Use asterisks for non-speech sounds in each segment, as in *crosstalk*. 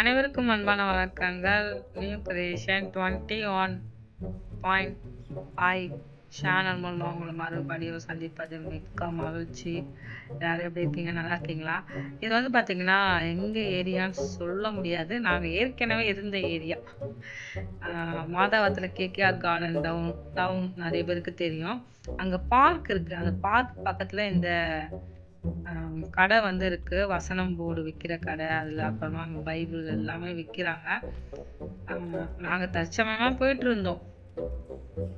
அனைவருக்கும் அன்பான வணக்கங்கள். New creation twenty one point five channel மூலமாக உங்களை மறுபடியும் சந்திப்பது மிக்க மகிழ்ச்சி. யாரும் எப்படி இருக்கீங்க? நல்லா இருக்கீங்களா? இது வந்து பார்த்தீங்கன்னா எங்கள் ஏரியான்னு சொல்ல முடியாது. நாங்கள் ஏற்கனவே இருந்த ஏரியா. மாதாவத்தில் கேகேஆர் கார்டன் டவுன் டவுன் நிறைய பேருக்கு தெரியும். அங்கே பார்க் இருக்குது அந்த பார்க் பக்கத்தில் இந்த கடை வந்து இருக்கு. வசனம் போர்டு விற்கிற கடை. அதில் அப்புறமா பைபிள் எல்லாமே விற்கிறாங்க நாங்கள் தற்சமயமாக போயிட்டு இருந்தோம்.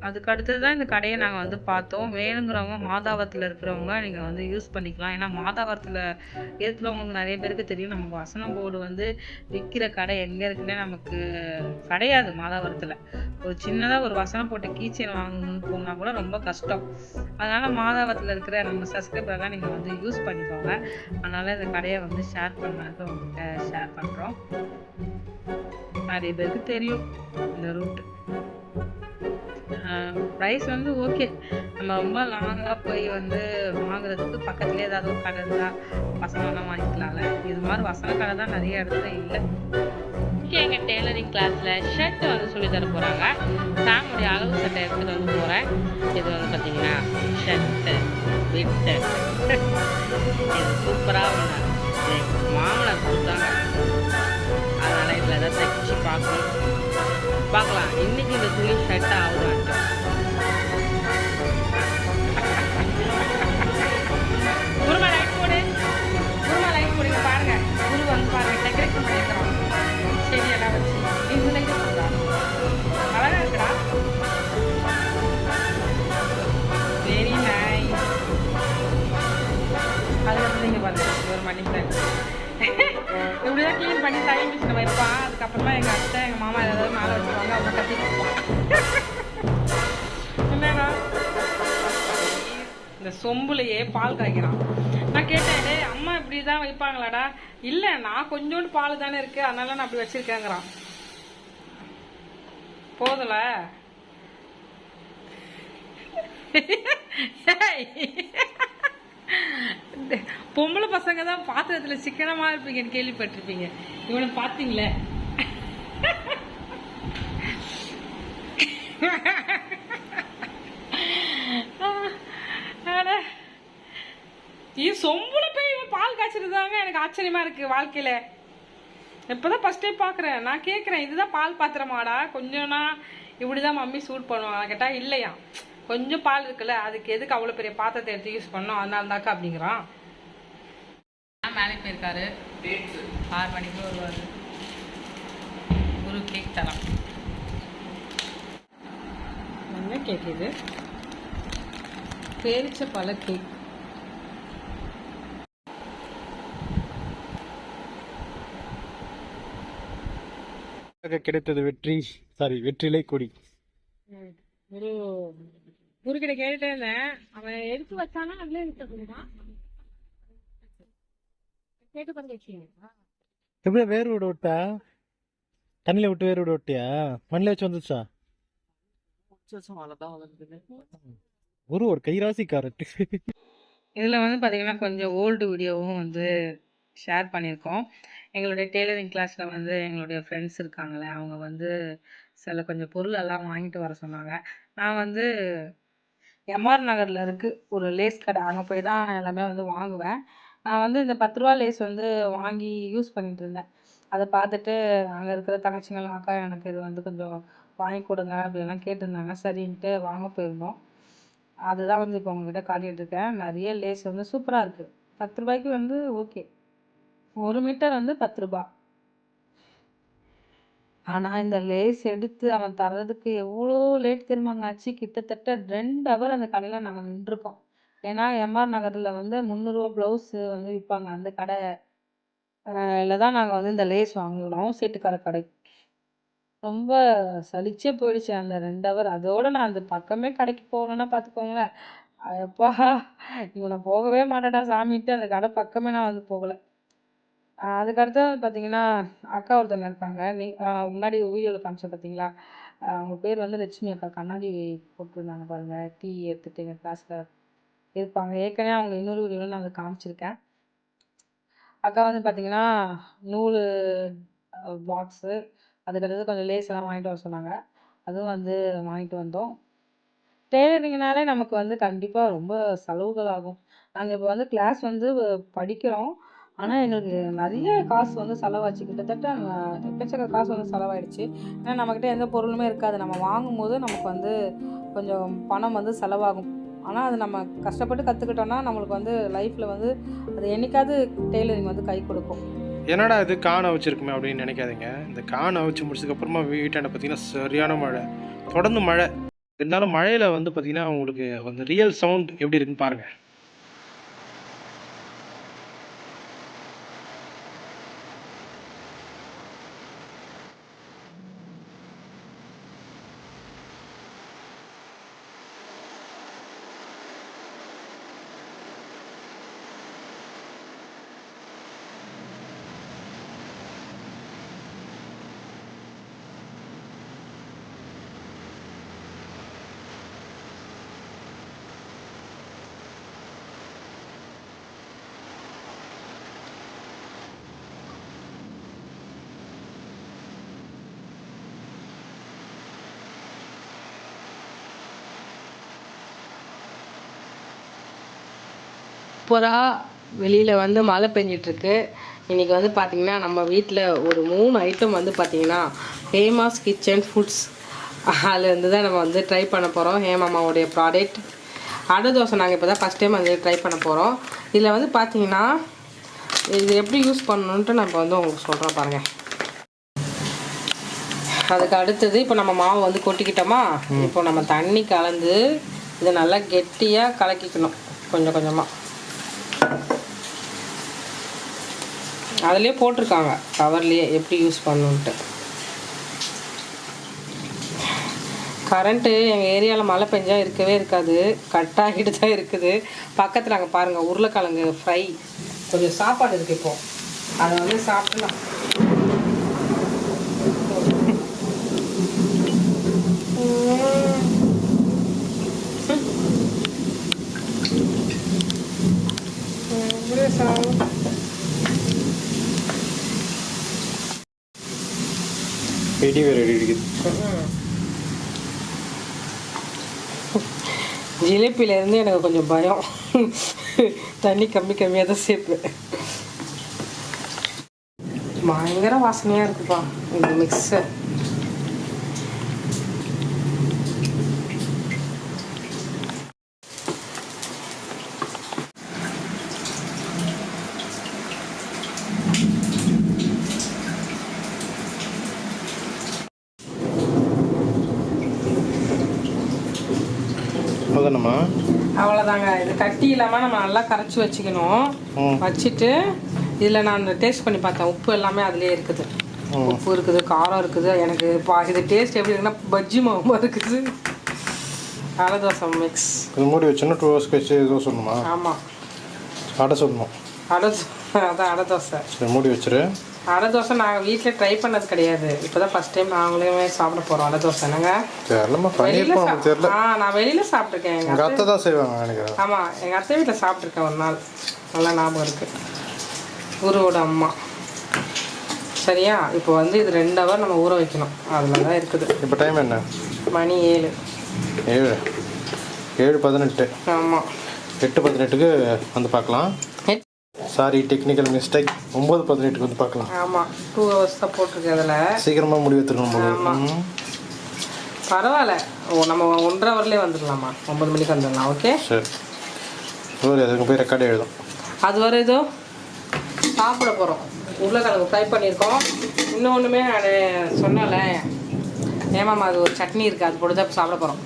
அதுக்கு அடுத்தது தான் இந்த கடையை நாங்கள் வந்து பார்த்தோம். வேணுங்கிறவங்க மாதாவரத்தில் இருக்கிறவங்க நீங்கள் வந்து யூஸ் பண்ணிக்கலாம். ஏன்னா மாதாவரத்தில் இருக்கிறவங்களுக்கு நிறைய பேருக்கு தெரியும். நம்ம வசனம் போர்டு வந்து விற்கிற கடை எங்கே இருக்குன்னே நமக்கு கிடையாது மாதாவரத்தில். ஒரு சின்னதாக ஒரு வசனம் போட்டு கீச்சன் வாங்கணும்னு போனால் கூட ரொம்ப கஷ்டம். அதனால் மாதாவரத்தில் இருக்கிற நம்ம சப்ஸ்கிரைபர்லாம் நீங்கள் வந்து யூஸ் பண்ணிக்கோங்க. அதனால் இந்த கடையை வந்து ஷேர் பண்ணாது உங்கள்கிட்ட ஷேர் பண்ணுறோம் நிறைய பேருக்கு தெரியும் இந்த ரூட் ப்ரைஸ் வந்து ஓகே நம்ம ரொம்ப லாங்காக போய் வந்து வாங்குறதுக்கு பக்கத்துலேயே ஏதாவது ஒரு கடை இருந்தால் வசனம்லாம் வாங்கிக்கலாம்ல. இது மாதிரி வசன கடை தான் நிறைய இடத்துல இல்லை. எங்கள் டெய்லரிங் கிளாஸில் ஷர்ட் வந்து சொல்லி தர போகிறாங்க சாமுடைய அளவு சட்டை எடுத்துகிட்டு வந்து போகிறேன் இது வந்து பார்த்தீங்கன்னா ஷர்ட்டு விட்டு இது சூப்பராக ஒன்று மாமனார் கொடுத்தாங்க. அதனால் இதில் தான் தைச்சு பார்க்கணும். பார்க்கலாம் இன்னைக்கு இந்த துணி ஷர்ட் ஆகுதான்ட்டு குருமா லைட் போடு. குருமா லைட் போடுங்க பாருங்க. குரு வந்து பாருங்க டெக்கரேஷன் பண்ணிக்கிறோம் சரி எல்லாம் வச்சு. இந்த லைட் அழகா இருக்குடா. வெரி நைஸ் அதுக்கப்புறம் நீங்க பாருங்க. இது ஒரு மணி பிளான் *laughs* இப்படிதான் க்ளீன் பண்ணி டைம் மிஷினை வைப்பான் அதுக்கப்புறமா எங்கள் அத்தை எங்கள் மாமா ஏதாவது மேலே வச்சுருவாங்க. *laughs* என்னடா? இந்த சொம்புலையே பால் காய்க்கிறான். நான் கேட்டேன் டே அம்மா இப்படி தான் வைப்பாங்களாடா? இல்லை நான் கொஞ்சோண்டு பால் தானே இருக்கு. அதனால நான் அப்படி வச்சிருக்கேங்கிறான். போதல? *laughs* *laughs* பொம்பளை பசங்க தான் பாத்திரத்துல சிக்கனமா இருப்பீங்கன்னு கேள்விப்பட்டிருப்பீங்க. இவனை பாத்தீங்களே அட. இது சொம்புல போய் பால் காய்ச்சறதாங்க எனக்கு ஆச்சரியமா இருக்கு வாழ்க்கையில. இப்பதான் ஃபர்ஸ்ட் டைம் பாக்குறேன். நான் கேக்குறேன் இதுதான் பால் பாத்திரமாடா? கொஞ்சம்னா இப்படிதான் மம்மி சூட் பண்ணுவாங்க. கேட்டா இல்லையா? கொஞ்சம் பால் இருக்குல்ல அதுக்கு எதுக்கு அவ்வளவு பெரிய பாத்திரத்தை எடுத்து யூஸ் பண்ணோம்? அதனால தாக்கா அப்படிங்கிறான் மேலே போயிருக்காரு. ஆறு மணிக்கு வருவார். குரு கேக் தரான். கேக் இது பேரிச்ச பழ கேக் கிடைத்தது வெற்றி. சாரி வெற்றிலை கொடி. ஒரு குருக்கிட்ட கேட்டுட்டே இருந்தேன். அவன் எடுத்து வச்சானா அதுல எடுத்து கேட்டு வச்சீங்க எப்படி வேர் விட விட்டா தண்ணியில விட்டு வேர் விட விட்டியா மண்ணில் வச்சு வந்துச்சா ஒரு ஒரு கைராசி காரட்டு இதில் வந்து பார்த்தீங்கன்னா கொஞ்சம் ஓல்டு வீடியோவும் வந்து ஷேர் பண்ணியிருக்கோம். எங்களுடைய டெய்லரிங் கிளாஸில் வந்து எங்களுடைய ஃப்ரெண்ட்ஸ் இருக்காங்களே அவங்க வந்து சில கொஞ்சம் பொருள் எல்லாம் வாங்கிட்டு வர சொன்னாங்க. நான் வந்து எம்ஆர் நகரில் இருக்குது ஒரு லேஸ் கடை. அங்கே போய் தான் எல்லாமே வந்து வாங்குவேன். நான் வந்து இந்த பத்து ரூபா லேஸ் வந்து வாங்கி யூஸ் பண்ணிட்டு இருந்தேன். அதை பார்த்துட்டு அங்கே இருக்கிற தங்கச்சிங்களும் அக்கா எனக்கு இது வந்து கொஞ்சம் வாங்கி கொடுங்க அப்படின்லாம் கேட்டிருந்தாங்க. சரின்ட்டு வாங்க போயிருந்தோம். அதுதான் வந்து இப்போ உங்கள்கிட்ட காட்டிகிட்ருக்கேன் நிறைய லேஸ் வந்து சூப்பராக இருக்குது பத்து ரூபாய்க்கு வந்து ஓகே ஒரு மீட்டர் வந்து பத்து ரூபா. ஆனால் இந்த லேஸ் எடுத்து அவன் தர்றதுக்கு எவ்வளோ லேட் தெரியுமாங்க? ஆச்சு கிட்டத்தட்ட ரெண்டு ஹவர் அந்த கடையில் நாங்கள் நின்றுருக்கோம். ஏன்னா எம்ஆர் நகரில் வந்து முந்நூறுரூவா ப்ளவுஸு வந்து விற்பாங்க அந்த கடை. இல்லை தான் நாங்கள் வந்து இந்த லேஸ் வாங்கினோம். சீட்டுக்கார கடை ரொம்ப சலிச்சே போயிடுச்சு அந்த ரெண்டு ஹவர் அதோட நான் அந்த பக்கமே கடைக்கு போகலன்னா பார்த்துக்கோங்களேன். அப்பா இவனை போகவே மாட்டேடா சாமின்ட்டு அந்த கடை பக்கமே நான் வந்து போகல. ஆஹ் அதுக்கு அடுத்தது பார்த்தீங்கன்னா அக்கா ஒருத்தவங்க இருக்காங்க. நீ முன்னாடி வீடியோவில் காமிச்சேன் பார்த்தீங்களா? அவங்க பேர் வந்து லட்சுமி அக்கா. கண்ணாடி போட்டிருந்தாங்க பாருங்க. டீ எடுத்துட்டு எங்கள் கிளாஸில் இருப்பாங்க. ஏற்கனவே அவங்க இன்னொரு வீடியோவில் நான் அதை காமிச்சிருக்கேன். அக்கா வந்து பார்த்தீங்கன்னா, நூலு அ பாக்ஸு, அதுக்கடுத்தது கொஞ்சம் லேஸ்லாம் வாங்கிட்டு வர சொன்னாங்க. அதுவும் வந்து வாங்கிட்டு வந்தோம். டெய்லரிங்னாலே நமக்கு வந்து கண்டிப்பாக ரொம்ப செலவுகள் ஆகும். நாங்கள் இப்போ வந்து கிளாஸ் வந்து படிக்கிறோம். ஆனால் எங்களுக்கு நிறைய காசு வந்து செலவாச்சு. கிட்டத்தட்ட எக்கச்சக்க காசு வந்து செலவாயிடுச்சு. ஏன்னா, நம்மக்கிட்ட எந்த பொருளுமே இருக்காது. நம்ம வாங்கும்போது நமக்கு வந்து கொஞ்சம் பணம் வந்து செலவாகும். ஆனால் அது நம்ம கஷ்டப்பட்டு கற்றுக்கிட்டோன்னா நம்மளுக்கு வந்து லைஃப்பில் வந்து அது என்னைக்காவது டெய்லரிங் வந்து கை கொடுக்கும். என்னடா இது கான் அவிச்சிருக்குமே அப்படின்னு நினைக்காதீங்க. இந்த கான் அவிச்சு முடிச்சதுக்கப்புறமா வீட்டாண்ட பார்த்தீங்கன்னா சரியான மழை. தொடர்ந்து மழை. இருந்தாலும் மழையில் வந்து பார்த்தீங்கன்னா உங்களுக்கு அந்த ரியல் சவுண்ட் எப்படி இருக்குன்னு பாருங்கள் சூப்பரா வெளியில வந்து மழை பெஞ்சிட்ருக்கு. இன்னைக்கு வந்து பார்த்தீங்கன்னா, நம்ம வீட்ல ஒரு 3 ஐட்டம் வந்து பார்த்தீங்கன்னா, ஹேமாஸ் கிச்சன் ஃபுட்ஸ் அதுலேருந்து தான் நம்ம வந்து ட்ரை பண்ண போறோம். ஹேமாமாவுடைய ப்ராடக்ட். அடை தோசை நாங்க இப்போ தான் ஃபர்ஸ்ட் டைம் வந்து ட்ரை பண்ண போறோம். இதில வந்து பார்த்தீங்கன்னா, இது எப்படி யூஸ் பண்ணணுன்ட்டு நான் இப்போ வந்து உங்களுக்கு சொல்றேன் பாருங்க. அதுக்கு அடுத்தது இப்போ நம்ம மாவு வந்து கொட்டிக்கிட்டோமா, இப்போ நம்ம தண்ணி கலந்து இதை நல்லா கெட்டியா கலக்கிக்கணும். கொஞ்சம் கொஞ்சமா. அதுலேயே போட்டிருக்காங்க கவர்லேயே எப்படி யூஸ் பண்ணுன்ட்டு கரண்ட்டு எங்கள் ஏரியாவில் மழை பெஞ்சா இருக்கவே இருக்காது. கட் ஆகிட்டு தான் இருக்குது. பக்கத்தில் அங்கே பாருங்கள் உருளைக்கிழங்கு ஃப்ரை கொஞ்சம் சாப்பாடு இருக்குது இப்போ. அதை வந்து சாப்பிடலாம். வெடி வேறு இருக்குது *laughs* ஜிலேபியிலேருந்து எனக்கு கொஞ்சம் பயம். *laughs* தண்ணி கம்மி கம்மியாக தான் சேர்ப்பேன். பயங்கர வாசனையாக இருக்குப்பா இந்த மிக்சர் அவ்வளோதாங்க இது கட்டி இல்லாமல் நம்ம நல்லா கரைச்சி வச்சுக்கணும். வச்சுட்டு இதில் நான் டேஸ்ட் பண்ணி பார்த்தேன். உப்பு எல்லாமே அதுலேயே இருக்குது. உப்பு இருக்குது, காரம் இருக்குது. எனக்கு பா இது டேஸ்ட் எப்படி இருக்குன்னா பஜ்ஜி மாவு இருக்குது. அடை தோசை மிக்ஸ். இது மூடி வச்சோன்னா டூ ஹவர்ஸ் கழிச்சு ஏதோ சொல்லணுமா ஆமாம். அடை சொல்லணும் அடை அதான் அடை தோசை. மூடி வச்சிரு அடை தோசை நாங்கள் வீட்டில் ட்ரை பண்ணது கிடையாது. இப்போ தான் ஃபஸ்ட் டைம் நாங்களே சாப்பிட போகிறோம் அடை தோசை. என்னங்க? தெரியல. ஆ நான் வெளியில் சாப்பிட்ருக்கேன் எங்கள் அத்தை தான் செய்வாங்க நினைக்கிறேன். ஆமாம் எங்கள் அத்தை வீட்டில் சாப்பிட்ருக்கேன் ஒரு நாள். நல்லா ஞாபகம் இருக்குது குருவோட அம்மா. சரியா? இப்போ வந்து இது ரெண்டு ஹவர் நம்ம ஊற வைக்கணும். அதில் தான் இருக்குது. இப்போ டைம் என்ன? மணி ஏழு. ஏழு. ஏழு பதினெட்டு. ஆமாம் எட்டு பதினெட்டுக்கு வந்து பார்க்கலாம். சாரி டெக்னிக்கல் மிஸ்டேக் ஒம்பது பதினெட்டுக்கு வந்து பார்க்கலாம். ஆமாம் டூ ஹவர்ஸ் தான் போட்டிருக்கு அதில். சீக்கிரமாக முடிவு எடுத்துக்கணும். பரவாயில்ல. ஓ நம்ம ஒன்றரை ஹவர்லேயே வந்துடலாமா? ஒம்பது மணிக்கு வந்துடலாம் ஓகே சரி. சரி அதுக்கு போய் ரெக்கார்டு எழுதும் அது வரை ஏதோ சாப்பிட போகிறோம் உருளைக்கிழங்கு ஃப்ரை பண்ணியிருக்கோம். இன்னொன்றுமே நான் சொன்னல ஏமாம்மா அது ஒரு சட்னி இருக்குது அது போட்டு தான் சாப்பிட போகிறோம்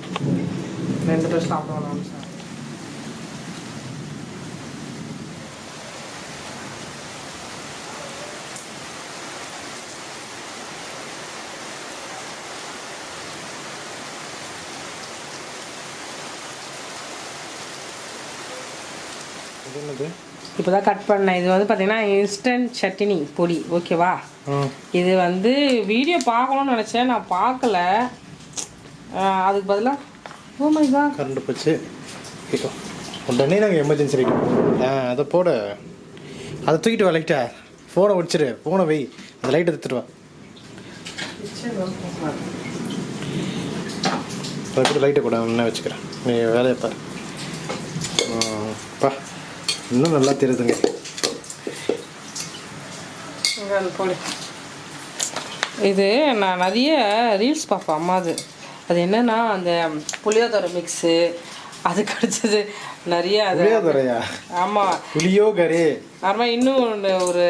ரெண்டு பேரும் சாப்பிடுவோம் நான் என்னது இப்போ தான் கட் பண்ணேன். இது வந்து பார்த்தீங்கன்னா இன்ஸ்டன்ட் சட்னி பொடி ஓகேவா இது வந்து வீடியோ பார்க்கணும்னு நினச்சேன். நான் பார்க்கல. அதுக்கு பதிலாக ஓ மை காட் கரண்ட் போச்சு. உடனே நாங்கள் எமர்ஜென்சி ஆ அதை போட. அதை தூக்கிட்டு வா லைட்டா ஃபோனை வச்சிரு ஃபோனை வை. அந்த லைட்டை எடுத்துட்டு வா. லைட்டை கூட என்ன வச்சுக்கிறேன்? நீ வேலையை பாரு. பா. இன்னும் நல்லா தெரியுதுங்க. அது போடு. இது நான் நிறைய ரீல்ஸ் பார்ப்பேன் அம்மாது அது. என்னன்னா அந்த புளியோதரை மிக்ஸு அதுக்கு அடுத்தது நிறைய அது. புளியோதரையா? ஆமாம் புளியோ கரே அப்புறமா இன்னும் ஒண்ணு ஒரு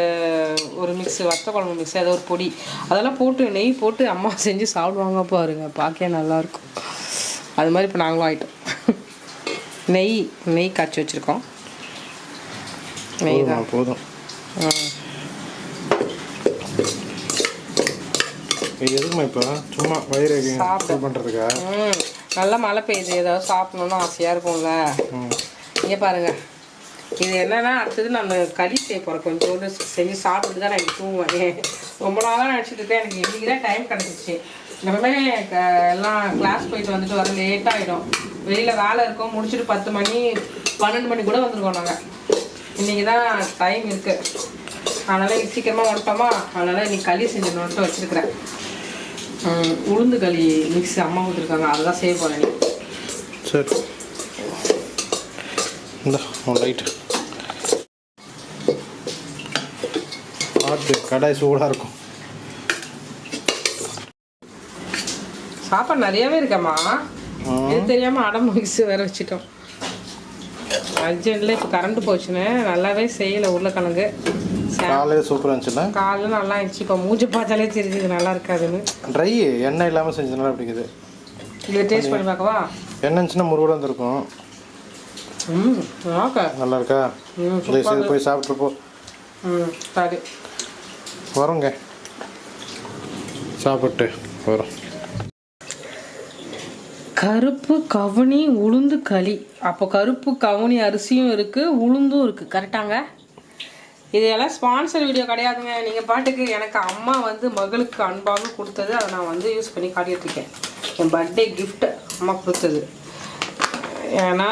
ஒரு மிக்ஸ் வத்த குழம்பு மிக்ஸ் ஏதோ ஒரு பொடி. அதெல்லாம் போட்டு நெய் போட்டு அம்மா செஞ்சு சாப்பிடுவாங்க பாருங்க. பார்க்க நல்லாயிருக்கும் அது மாதிரி இப்போ நாங்களும் ஆயிட்டோம். நெய் நெய் காய்ச்சி வச்சுருக்கோம். போதும் ம். இது எதுக்குமா இப்போ? சும்மா வயிறு சாப்பிட. ஃபுல் பண்ணுறதுக்கா நல்லா மழை பெய்யுது. ஏதாவது சாப்பிடணும்னு ஆசையாக இருக்கும்ல. இங்கே பாருங்க. இது என்னன்னா அடுத்தது நான் களி செய்ய போகிறேன் கொஞ்சோண்டு செஞ்சு சாப்பிட்டு தான் நான் தூங்குவேன். *laughs* ரொம்ப நாளாக நினச்சிட்டு இருக்கேன். எனக்கு இன்றைக்கி தான் டைம் கிடச்சிச்சு. எப்பவுமே எல்லாம் கிளாஸ் போயிட்டு வந்துட்டு வர லேட் ஆகிடும் வெளியில் வேலை இருக்கும். முடிச்சுட்டு பத்து மணி பன்னெண்டு மணி கூட வந்துருக்கோம் நாங்கள் இன்றைக்கி தான் டைம் இருக்குது அதனால் சீக்கிரமாக வந்துட்டோமா அதனால் இன்னைக்கு களி செஞ்சிடணுன்ட்டு வச்சுருக்கிறேன். உளுந்து களி மிக்ஸ் அம்மா கொடுத்துருக்காங்க. அதை தான் செய்ய போகிறேன் நீ சரி. இந்த லைட்டு பார்த்து கடாய் சூடாக இருக்கும். சாப்பாடு நிறையவே இருக்கம்மா. இது தெரியாம அடம் மிக்ஸ் வேற வச்சுட்டோம். அர்ஜென்ட்ல இப்போ கரண்ட் போச்சுன்னு நல்லாவே செய்யல உருளைக்கிழங்கு. காலையில் சூப்பராக இருந்துச்சுல்ல? காலைல நல்லா இருந்துச்சு. இப்போ மூஞ்சி பார்த்தாலே தெரியுது இது நல்லா இருக்காதுன்னு. ட்ரை எண்ணெய் இல்லாமல் செஞ்சதுனால அப்படிங்குது இதை டேஸ்ட் பண்ணி பார்க்கவா? எண்ணெய் இருந்துச்சுன்னா முருகோட இருந்திருக்கும் ம் ஓகே நல்லா இருக்கா? ம் தயவு செய்து போய் சாப்பிட்டு போ. ம் சரி. வரோங்க. சாப்பிட்டு வரோம். கருப்பு கவுனி உளுந்து களி. அப்போ கருப்பு கவுனி அரிசியும் இருக்கு உளுந்தும் இருக்கு. கரெக்டாங்க? இதெல்லாம் ஸ்பான்சர் வீடியோ கிடையாதுங்க. நீங்கள் பாட்டுக்கு எனக்கு அம்மா வந்து மகளுக்கு அன்பாக கொடுத்தது அதை நான் வந்து யூஸ் பண்ணி காட்டிட்டு இருக்கேன் என் பர்த்டே கிஃப்ட் அம்மா கொடுத்தது. ஏன்னா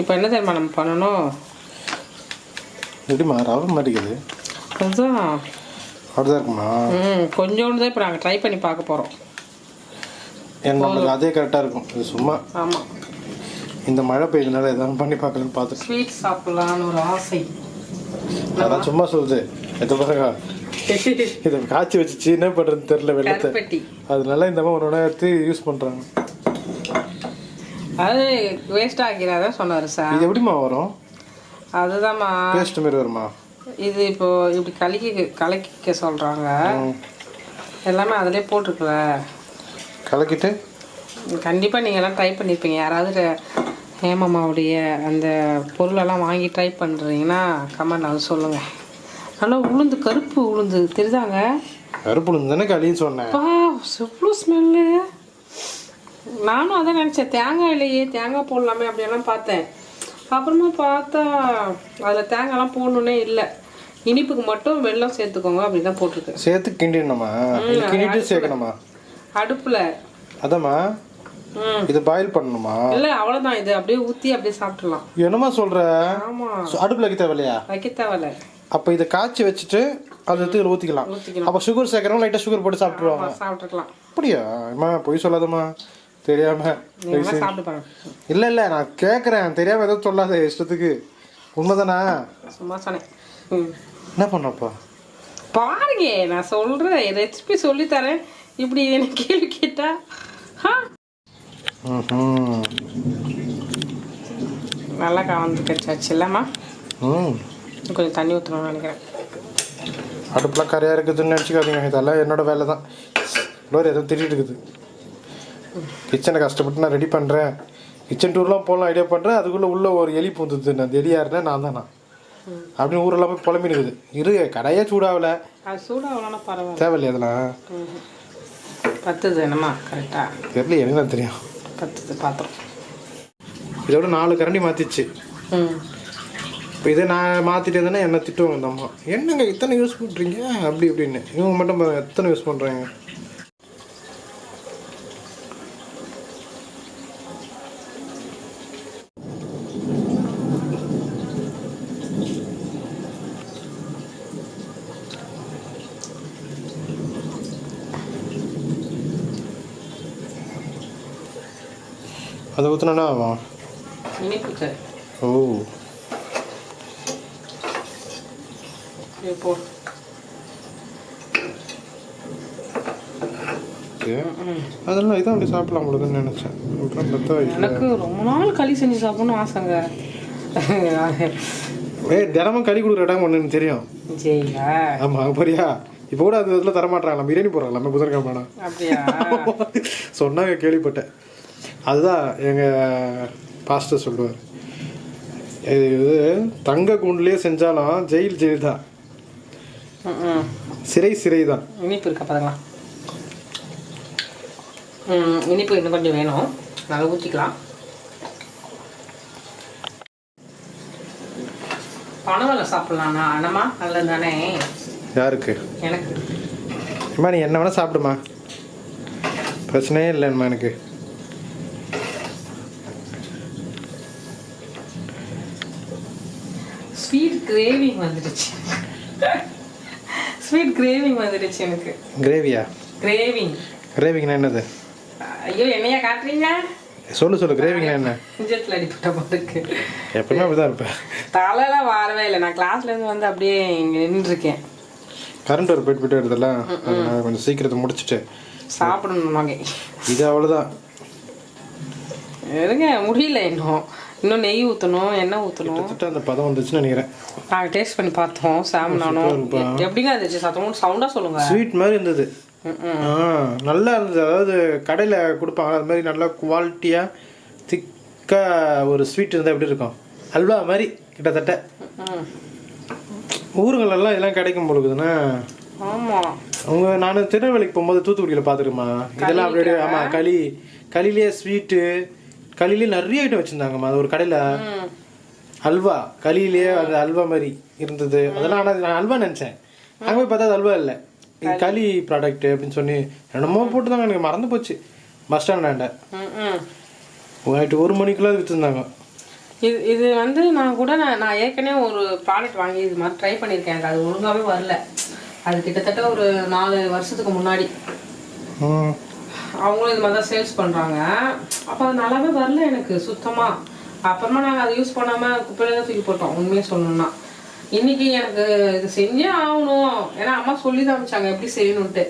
இப்போ என்ன தெரியுமா நம்ம பண்ணணும்? எப்படிமா ரவ மாட்டேங்குது அதுதான் அப்படிதான் இருக்குமா? ம் கொஞ்சோண்டு தான் இப்போ நாங்கள் ட்ரை பண்ணி பார்க்க போகிறோம் நம்மளுக்கு அதே கரெக்டாக இருக்கும். இது சும்மா ஆமாம் இந்த மழை பெய்யுதுனால எதாவது பண்ணி பார்க்கலான்னு பார்த்துட்டு ஸ்வீட் சாப்பிட்லான்னு ஒரு ஆசை. அதான் சும்மா சொல்லுது. எது பாருங்க. இதை காய்ச்சி வச்சுச்சு என்ன பண்ணுறதுன்னு தெரில வெள்ளத்தை. அதனால இந்த மாதிரி ஒரு உணவு எடுத்து யூஸ் பண்ணுறாங்க அது வேஸ்ட் ஆகிறாதான் சொன்னார் சார் இது எப்படிம்மா வரும்? அதுதாம்மா. பேஸ்ட் மாரி வருமா? இது இப்போ இப்படி கலக்கி கலக்கிக்க சொல்கிறாங்க எல்லாமே அதிலே போட்டிருக்குல. கலக்கிட்டு? கண்டிப்பாக நீங்கள்லாம் ட்ரை பண்ணியிருப்பீங்க யாராவது ஹேமம்மாவுடைய அந்த பொருளெல்லாம் வாங்கி ட்ரை பண்ணுறீங்கன்னா கமெண்ட் அது சொல்லுங்கள் நல்லா உளுந்து கருப்பு உளுந்து. தெரியுதாங்க கருப்புளுந்து தானே களின்னு சொன்னேன். எவ்வளோ ஸ்மெல்லு நானும் அதான் நினச்சேன். தேங்காய் இல்லையே தேங்காய் போடலாமே அப்படியெல்லாம் பார்த்தேன். அப்புறமா பார்த்தா அதில் தேங்காய்லாம் போடணுன்னே இல்லை. இனிப்புக்கு மட்டும் வெல்லம் சேர்த்துக்கோங்க அப்படின்னு தான் போட்டிருக்கு. சேர்த்து கிண்டிடணுமா? கிண்டிட்டு சேர்க்கணுமா? அடுப்பில் அதாம்மா? இது பாயில் பண்ணணுமா? இல்லை அவ்வளோதான் இது அப்படியே ஊற்றி அப்படியே சாப்பிட்றலாம் என்னம்மா சொல்ற? ஆமாம் சு- அடுப்புல வைக்க தேவையில்லையா? வைக்க தேவையில்ல. அப்போ இதை காய்ச்சி வச்சுட்டு அதை எடுத்து ஊற்றிக்கலாம் அப்போ சுகர் சேர்க்கறவங்க லைட்டாக சுகர் போட்டு சாப்பிட்ருவாங்க சாப்பிட்டுக்கலாம். அப்படியா? அம்மா பொய் சொல்லாதம்மா. தெரியாம இல்லை இல்லை நான் கேட்குறேன் தெரியாம எதுவும் சொல்லாத இஷ்டத்துக்கு. உண்மைதானா? சும்மா சொன்னேன். என்ன பண்ணப்பா? பாருங்க நான் சொல்கிறேன் ரெசிபி சொல்லித்தரேன். இப்படி எனக்கு கேள்வி கேட்டா? நல்லா கலந்து கச்சாச்சு இல்லைம்மா. ம். கொஞ்சம் தண்ணி ஊற்றணும்னு நினைக்கிறேன். அடுப்பில் கரையாக இருக்குதுன்னு நினச்சிக்காதீங்க. இதெல்லாம் என்னோட வேலை தான் லோரி எதுவும் திட்டிட்டு இருக்குது. கிச்சனை கஷ்டப்பட்டு நான் ரெடி பண்ணுறேன் கிச்சன் டூர்லாம் போகலாம் ஐடியா பண்ணுறேன் அதுக்குள்ளே உள்ள ஒரு எலி பூந்துது. அந்த எலி யாருன்னா நான் தானா அப்படின்னு ஊரெல்லாம் போய் புலம்பி இருக்குது இரு கடையே சூடாகல. பரவாயில்ல. தேவையில்லையா அதெல்லாம். பத்துது என்னம்மா கரெக்டாக தெரியல எனக்கு தான் தெரியும். பத்துது பாத்திரம் இதோட நாலு கரண்டி மாற்றிச்சு ம். இப்போ இதே நான் மாற்றிட்டு இருந்தேன்னா என்ன திட்டுவாங்க இந்த அம்மா. என்னங்க இத்தனை யூஸ் பண்ணுறீங்க அப்படி இப்படின்னு. இவங்க மட்டும் பாருங்க, எத்தனை யூஸ் பண்ணுறாங்க அதை ஊற்றினா ஆகும் ஓ இப்போ. அதெல்லாம் இதான் அப்படி சாப்பிடலாம் பொழுதுன்னு நினச்சேன் அப்புறம் பெத்த வயசில் எனக்கு ரொம்ப நாள் களி செஞ்சு சாப்பிடணும் ஆசைங்க ஏய் தினமும் கறி கொடுக்குற இடம் ஒன்றுன்னு தெரியும் ஆமாம் அங்கே போறியா இப்போ கூட அது இதில் தரமாட்டாங்களா பிரியாணி போடுறாங்களா புதன்கிழமை அப்படியா சொன்னாங்க கேள்விப்பட்டேன் அதுதான் எங்கள் பாஸ்டர் சொல்லுவார் இது தங்க கூண்டுலேயே செஞ்சாலும் ஜெயில் ஜெயில் தான். சிறை சிறை தான் இனிப்பு இருக்கா பாருங்களா? இனிப்பு இன்னும் கொஞ்சம் வேணும். நல்லா ஊற்றிக்கலாம் பனவலை சாப்பிட்லாண்ணா அனமா நல்லது தானே யாருக்கு? எனக்கு. அம்மா நீ என்ன வேணால் சாப்பிடுமா. பிரச்சனையே இல்லைம்மா எனக்கு. கிரேவிங் வந்துடுச்சு. ஸ்வீட் கிரேவிங் வந்துடுச்சு எனக்கு. கிரேவியா கிரேவிங் கிரேவிங்னா என்னது? ஐயோ என்னையா காட்டுறீங்க? சொல்லு சொல்லு கிரேவிங்னா என்ன? நெஞ்சத்தில் அடிப்பட்ட போட்டுருக்கு எப்பவுமே அப்படிதான் இருப்பேன். தலையெல்லாம் வாரவே இல்லை. நான் கிளாஸ்ல இருந்து வந்து அப்படியே இங்கே நின்றுருக்கேன். கரண்ட் ஒரு போயிட்டு போயிட்டு வருதுல்ல? கொஞ்சம் சீக்கிரத்தை முடிச்சுட்டு. சாப்பிடணும் இது அவ்வளோதான் இருங்க முடியல இன்னும். இன்னும் நெய் ஊற்றணும் எண்ணெய் ஊற்றணும் அந்த பதம் வந்துச்சுன்னு நினைக்கிறேன். நாங்கள் டேஸ்ட் பண்ணி பார்த்தோம் சாமனானும் எப்படிங்க இருந்துச்சு சத்தமும் சவுண்டாக சொல்லுங்க. ஸ்வீட் மாதிரி இருந்தது. நல்லா இருந்தது. அதாவது கடையில் கொடுப்பாங்க அது மாதிரி நல்லா குவாலிட்டியாக திக்காக ஒரு ஸ்வீட் இருந்தால் எப்படி இருக்கும்? அல்வா மாதிரி கிட்டத்தட்ட. ம் ஊருங்களெல்லாம் இதெல்லாம் கிடைக்கும் பொழுதுன்னா ஆமாம் அவங்க நான் திருநெல்வேலிக்கு போகும்போது தூத்துக்குடியில் பார்த்துருமா இதெல்லாம் அப்படியே ஆமாம் களி. களிலேயே ஸ்வீட்டு களிலேயே நிறைய ஐட்டம் வச்சுருந்தாங்கம்மா. அது ஒரு கடையில் அல்வா. களியிலேயே அந்த அல்வா மாதிரி இருந்தது. அதெல்லாம் ஆனால் நான் அல்வா நினச்சேன். அங்கே போய் பார்த்தா அது அல்வா இல்லை. களி. ப்ராடக்ட் அப்படின்னு சொல்லி என்னமோ போட்டுதாங்க எனக்கு மறந்து போச்சு. பஸ் ஸ்டாண்டாண்ட நைட்டு ஒரு மணிக்குள்ள விற்றுருந்தாங்க இது இது வந்து நான் கூட நான் நான் ஏற்கனவே ஒரு ப்ராடக்ட் வாங்கி இது மாதிரி ட்ரை பண்ணியிருக்கேன். எனக்கு அது ஒழுங்காகவே வரல. அது கிட்டத்தட்ட ஒரு நாலு வருஷத்துக்கு முன்னாடி. அவங்களும் இது மாதிரி தான் சேல்ஸ் பண்ணுறாங்க அப்போ அது நல்லாவே வரல எனக்கு சுத்தமாக அப்புறமா நாங்கள் அதை யூஸ் பண்ணாமல் குப்பையில தான் தூக்கி போட்டோம் உண்மையை சொல்லணும்னா. இன்னைக்கு எனக்கு இது செஞ்சே ஆகணும். ஏன்னா அம்மா சொல்லி தான் எப்படி செய்யணும்ட்டு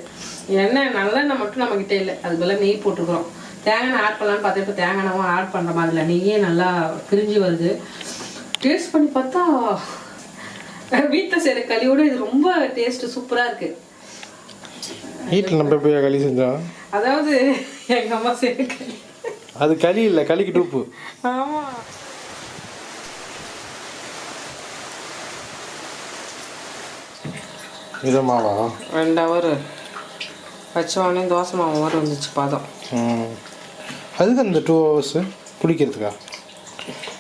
என்ன நல்லெண்ணெய் மட்டும் நம்மக்கிட்ட இல்லை. அது பதிலாக நெய் போட்டுக்கிறோம். தேங்காய் எண்ணெய் ஆட் பண்ணலான்னு பார்த்து இப்போ தேங்காய் ஆட் பண்ணுற மாதிரி நெய்யே நல்லா பிரிஞ்சு வருது. டேஸ்ட் பண்ணி பார்த்தா வீட்டில் செய்கிற களியோட இது ரொம்ப டேஸ்ட்டு சூப்பராக இருக்குது வீட்டில் நம்ம போய் களி செஞ்சா அதாவது எங்கள் அம்மா களி. அது களி இல்லை களிக்கு டூப்பு. ஆமா. இதை மாவா? ரெண்டு ஹவர் வச்சோடனே தோசை மாவு மாதிரி வந்துச்சு பதம். அதுக்கு அந்த டூ ஹவர்ஸு குளிக்கிறதுக்கா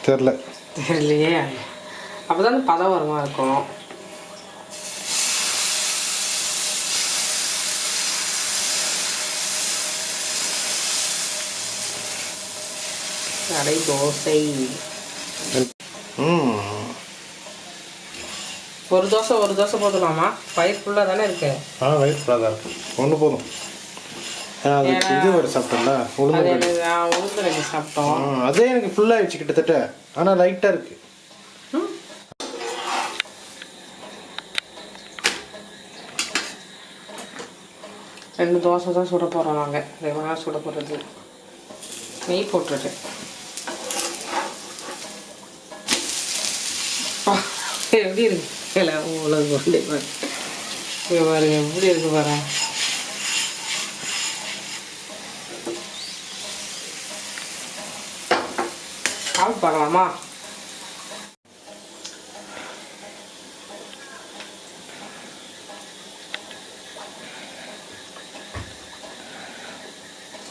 தெரில. தெரியலையே. அப்பதான் அந்த பதம் வருமா இருக்கும்? அடை தோசை ம் ஒரு தோசை ஒரு தோசை போதுலாமா பயிர் ஃபுல்லாக தானே இருக்கு? ஆ வயிறு ஃபுல்லாக தான் இருக்கும் ஒன்று போதும். இது ஒரு சாப்பிட்டல உளுந்து உளுந்து ரெண்டு சாப்பிட்டோம். அதே எனக்கு ஃபுல்லாகிடுச்சு கிட்டத்தட்ட. ஆனால் லைட்டாக இருக்கு. ரெண்டு தோசை தான் சுட போகிறோம் நாங்கள் ரெகுலராக சுட போகிறது நெய் போட்டுருக்கு எப்படி இருக்கு? இல்லை உலக கொண்டே பாருங்க எப்படி இருக்கு பாரு. சாப்பிட்டு பார்க்கலாமா?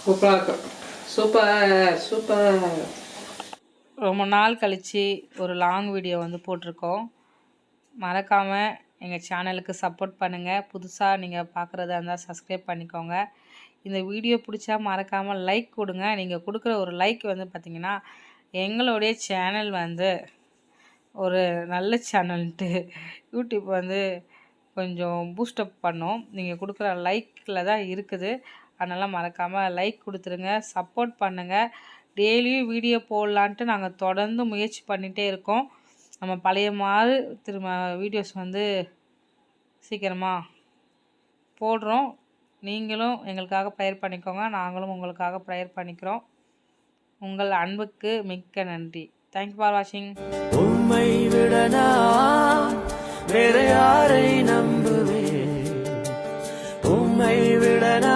சூப்பராக இருக்கும் சூப்பர் சூப்பர். ரொம்ப நாள் கழித்து ஒரு லாங் வீடியோ வந்து போட்டிருக்கோம். மறக்காமல் எங்கள் சேனலுக்கு சப்போர்ட் பண்ணுங்கள் புதுசாக நீங்கள் பார்க்குறதா இருந்தால் சப்ஸ்கிரைப் பண்ணிக்கோங்க. இந்த வீடியோ பிடிச்சா மறக்காமல் லைக் கொடுங்க. நீங்கள் கொடுக்குற ஒரு லைக் வந்து பார்த்திங்கன்னா எங்களுடைய சேனல் வந்து ஒரு நல்ல சேனல்ட்டு யூடியூப் வந்து கொஞ்சம் பூஸ்டப் பண்ணோம். நீங்கள் கொடுக்குற லைக்கில் தான் இருக்குது. அதனால் மறக்காமல் லைக் கொடுத்துருங்க. சப்போர்ட் பண்ணுங்கள் டெய்லியும் வீடியோ போடலான்ட்டு நாங்கள் தொடர்ந்து முயற்சி பண்ணிகிட்டே இருக்கோம். நம்ம பழைய மாதிரி திரும்ப வீடியோஸ் வந்து சீக்கிரமாக போடுறோம். நீங்களும் எங்களுக்காக ப்ரேயர் பண்ணிக்கோங்க. நாங்களும் உங்களுக்காக ப்ரேயர் பண்ணிக்கிறோம். உங்கள் அன்புக்கு மிக்க நன்றி. தேங்க்யூ ஃபார் வாட்சிங் உண்மை விடனா வேற யாரை நம்புவேன்? உண்மை விடனா